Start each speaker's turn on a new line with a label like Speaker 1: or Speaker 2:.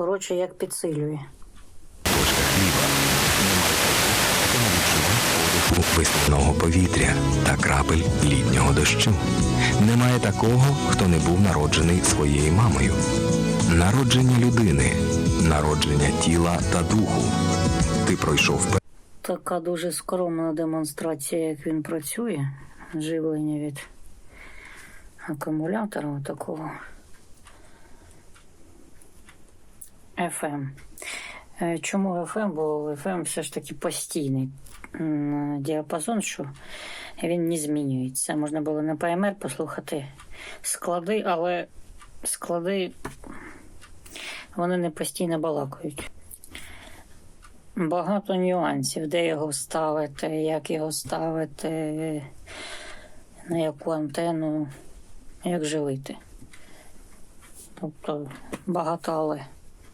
Speaker 1: Коротше, як підсилює.
Speaker 2: Ложка хліба. Немає того, відчував подиху весняного повітря та крапель літнього дощу. Немає такого, хто не був народжений своєю мамою. Народження людини, народження тіла та духу. Ти пройшов
Speaker 1: Така дуже скромна демонстрація, як він працює. Живлення від акумулятора такого. FM. Е, Чому FM? Бо FM все ж таки постійний діапазон, що він не змінюється. Можна було на ПМР послухати склади, але склади вони не постійно балакають. Багато нюансів, де його ставити, як його ставити, на яку антенну, як живити. Тобто багато але.